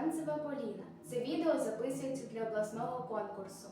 Немцева Поліна. Це відео записується для обласного конкурсу.